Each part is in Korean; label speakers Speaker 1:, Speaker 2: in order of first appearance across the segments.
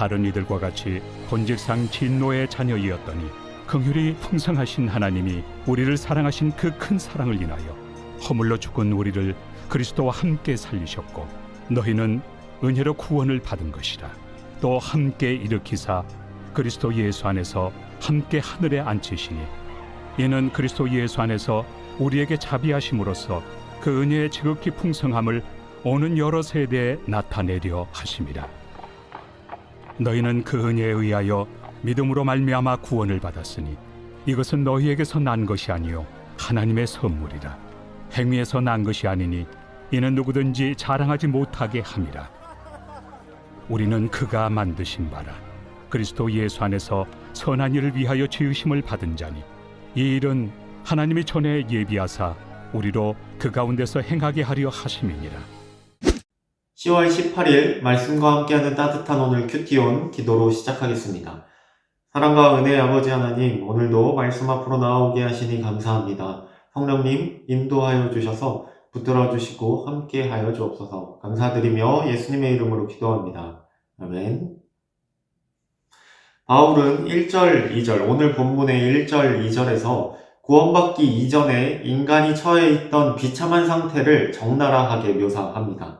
Speaker 1: 다른 이들과 같이 본질상 진노의 자녀이었더니 긍휼이 풍성하신 하나님이 우리를 사랑하신 그 큰 사랑을 인하여 허물로 죽은 우리를 그리스도와 함께 살리셨고 너희는 은혜로 구원을 받은 것이라. 또 함께 일으키사 그리스도 예수 안에서 함께 하늘에 앉히시니 이는 그리스도 예수 안에서 우리에게 자비하심으로써 그 은혜의 지극히 풍성함을 오는 여러 세대에 나타내려 하심이라 너희는 그 은혜에 의하여 믿음으로 말미암아 구원을 받았으니 이것은 너희에게서 난 것이 아니요 하나님의 선물이라. 행위에서 난 것이 아니니 이는 누구든지 자랑하지 못하게 함이라. 우리는 그가 만드신 바라. 그리스도 예수 안에서 선한 일을 위하여 지으심을 받은 자니 이 일은 하나님이 전에 예비하사 우리로 그 가운데서 행하게 하려 하심이니라
Speaker 2: 10월 18일 말씀과 함께하는 따뜻한 오늘 큐티온 기도로 시작하겠습니다. 사랑과 은혜의 아버지 하나님, 오늘도 말씀 앞으로 나오게 하시니 감사합니다. 성령님, 인도하여 주셔서 붙들어 주시고 함께 하여 주옵소서. 감사드리며 예수님의 이름으로 기도합니다. 아멘. 바울은 1절, 2절, 오늘 본문의 1절, 2절에서 구원받기 이전에 인간이 처해 있던 비참한 상태를 적나라하게 묘사합니다.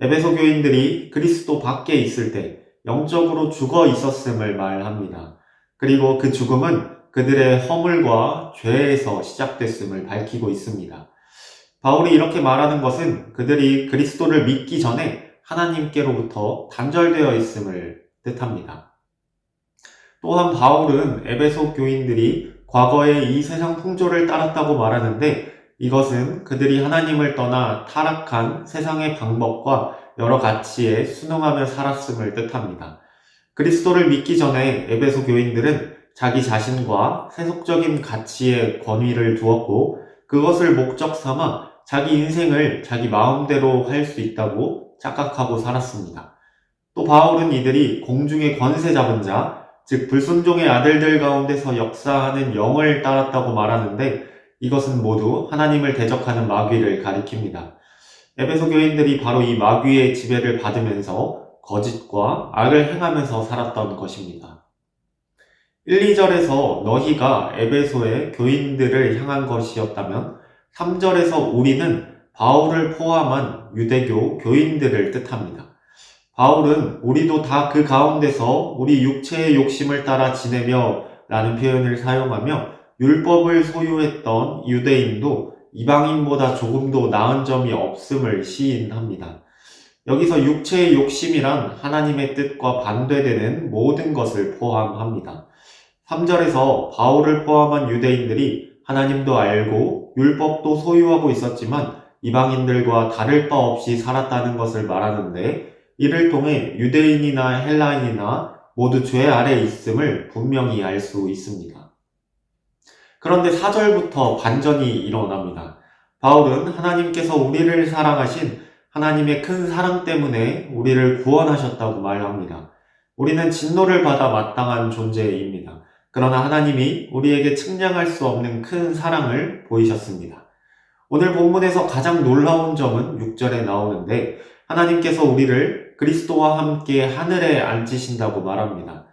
Speaker 2: 에베소 교인들이 그리스도 밖에 있을 때 영적으로 죽어 있었음을 말합니다. 그리고 그 죽음은 그들의 허물과 죄에서 시작됐음을 밝히고 있습니다. 바울이 이렇게 말하는 것은 그들이 그리스도를 믿기 전에 하나님께로부터 단절되어 있음을 뜻합니다. 또한 바울은 에베소 교인들이 과거에 이 세상 풍조를 따랐다고 말하는데 이것은 그들이 하나님을 떠나 타락한 세상의 방법과 여러 가치에 순응하며 살았음을 뜻합니다. 그리스도를 믿기 전에 에베소 교인들은 자기 자신과 세속적인 가치에 권위를 두었고 그것을 목적 삼아 자기 인생을 자기 마음대로 할 수 있다고 착각하고 살았습니다. 또 바울은 이들이 공중의 권세 잡은 자, 즉 불순종의 아들들 가운데서 역사하는 영을 따랐다고 말하는데 이것은 모두 하나님을 대적하는 마귀를 가리킵니다. 에베소 교인들이 바로 이 마귀의 지배를 받으면서 거짓과 악을 행하면서 살았던 것입니다. 1, 2절에서 너희가 에베소의 교인들을 향한 것이었다면 3절에서 우리는 바울을 포함한 유대교 교인들을 뜻합니다. 바울은 우리도 다 그 가운데서 우리 육체의 욕심을 따라 지내며 라는 표현을 사용하며 율법을 소유했던 유대인도 이방인보다 조금도 나은 점이 없음을 시인합니다. 여기서 육체의 욕심이란 하나님의 뜻과 반대되는 모든 것을 포함합니다. 3절에서 바울을 포함한 유대인들이 하나님도 알고 율법도 소유하고 있었지만 이방인들과 다를 바 없이 살았다는 것을 말하는데 이를 통해 유대인이나 헬라인이나 모두 죄 아래 있음을 분명히 알 수 있습니다. 그런데 4절부터 반전이 일어납니다. 바울은 하나님께서 우리를 사랑하신 하나님의 큰 사랑 때문에 우리를 구원하셨다고 말합니다. 우리는 진노를 받아 마땅한 존재입니다. 그러나 하나님이 우리에게 측량할 수 없는 큰 사랑을 보이셨습니다. 오늘 본문에서 가장 놀라운 점은 6절에 나오는데 하나님께서 우리를 그리스도와 함께 하늘에 앉히신다고 말합니다.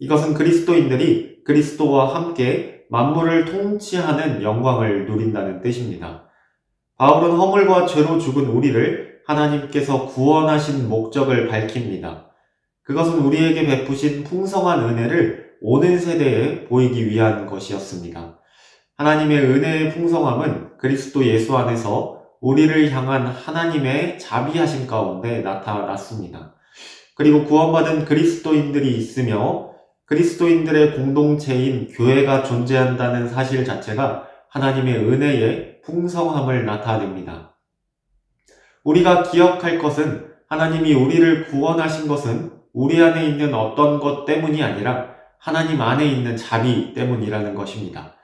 Speaker 2: 이것은 그리스도인들이 그리스도와 함께 만물을 통치하는 영광을 누린다는 뜻입니다. 바울은 허물과 죄로 죽은 우리를 하나님께서 구원하신 목적을 밝힙니다. 그것은 우리에게 베푸신 풍성한 은혜를 오는 세대에 보이기 위한 것이었습니다. 하나님의 은혜의 풍성함은 그리스도 예수 안에서 우리를 향한 하나님의 자비하심 가운데 나타났습니다. 그리고 구원받은 그리스도인들이 있으며 그리스도인들의 공동체인 교회가 존재한다는 사실 자체가 하나님의 은혜의 풍성함을 나타냅니다. 우리가 기억할 것은 하나님이 우리를 구원하신 것은 우리 안에 있는 어떤 것 때문이 아니라 하나님 안에 있는 자비 때문이라는 것입니다.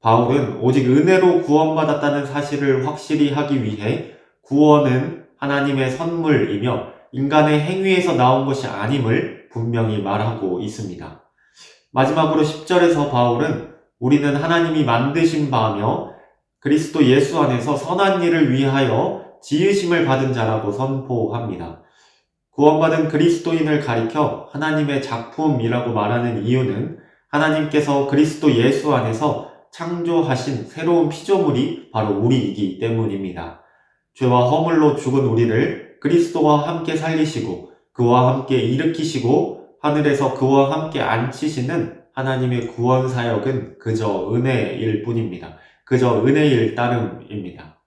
Speaker 2: 바울은 오직 은혜로 구원받았다는 사실을 확실히 하기 위해 구원은 하나님의 선물이며 인간의 행위에서 나온 것이 아님을 분명히 말하고 있습니다. 마지막으로 10절에서 바울은 우리는 하나님이 만드신 바며 그리스도 예수 안에서 선한 일을 위하여 지으심을 받은 자라고 선포합니다. 구원받은 그리스도인을 가리켜 하나님의 작품이라고 말하는 이유는 하나님께서 그리스도 예수 안에서 창조하신 새로운 피조물이 바로 우리이기 때문입니다. 죄와 허물로 죽은 우리를 그리스도와 함께 살리시고 그와 함께 일으키시고 하늘에서 그와 함께 앉히시는 하나님의 구원 사역은 그저 은혜일 뿐입니다. 그저 은혜일 따름입니다.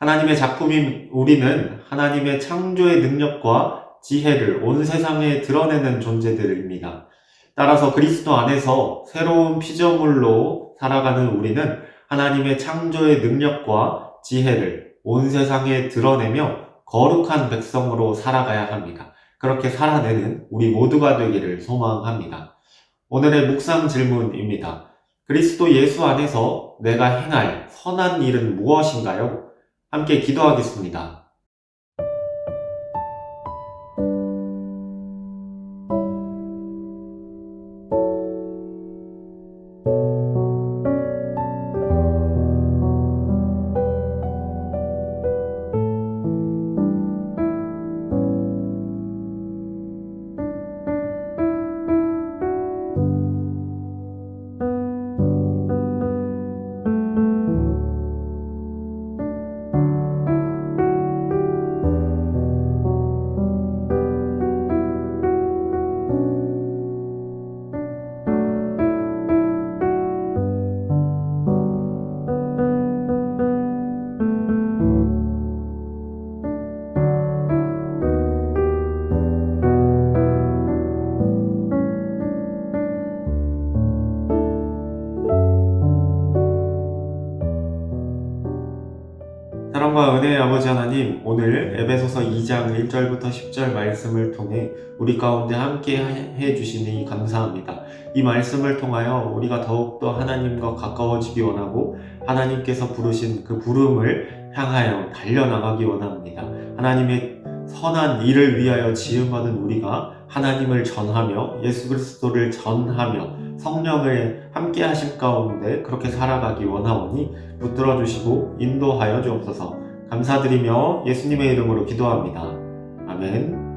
Speaker 2: 하나님의 작품인 우리는 하나님의 창조의 능력과 지혜를 온 세상에 드러내는 존재들입니다. 따라서 그리스도 안에서 새로운 피조물로 살아가는 우리는 하나님의 창조의 능력과 지혜를 온 세상에 드러내며 거룩한 백성으로 살아가야 합니다. 그렇게 살아내는 우리 모두가 되기를 소망합니다. 오늘의 묵상 질문입니다. 그리스도 예수 안에서 내가 행할 선한 일은 무엇인가요? 함께 기도하겠습니다. 사랑과 은혜의 아버지 하나님, 오늘 에베소서 2장 1절부터 10절 말씀을 통해 우리 가운데 함께 해 주시니 감사합니다. 이 말씀을 통하여 우리가 더욱더 하나님과 가까워지기 원하고 하나님께서 부르신 그 부름을 향하여 달려나가기 원합니다. 하나님의 선한 일을 위하여 지음받은 우리가 하나님을 전하며 예수 그리스도를 전하며 성령을 함께 하심 가운데 그렇게 살아가기 원하오니 붙들어 주시고 인도하여 주옵소서. 감사드리며 예수님의 이름으로 기도합니다. 아멘.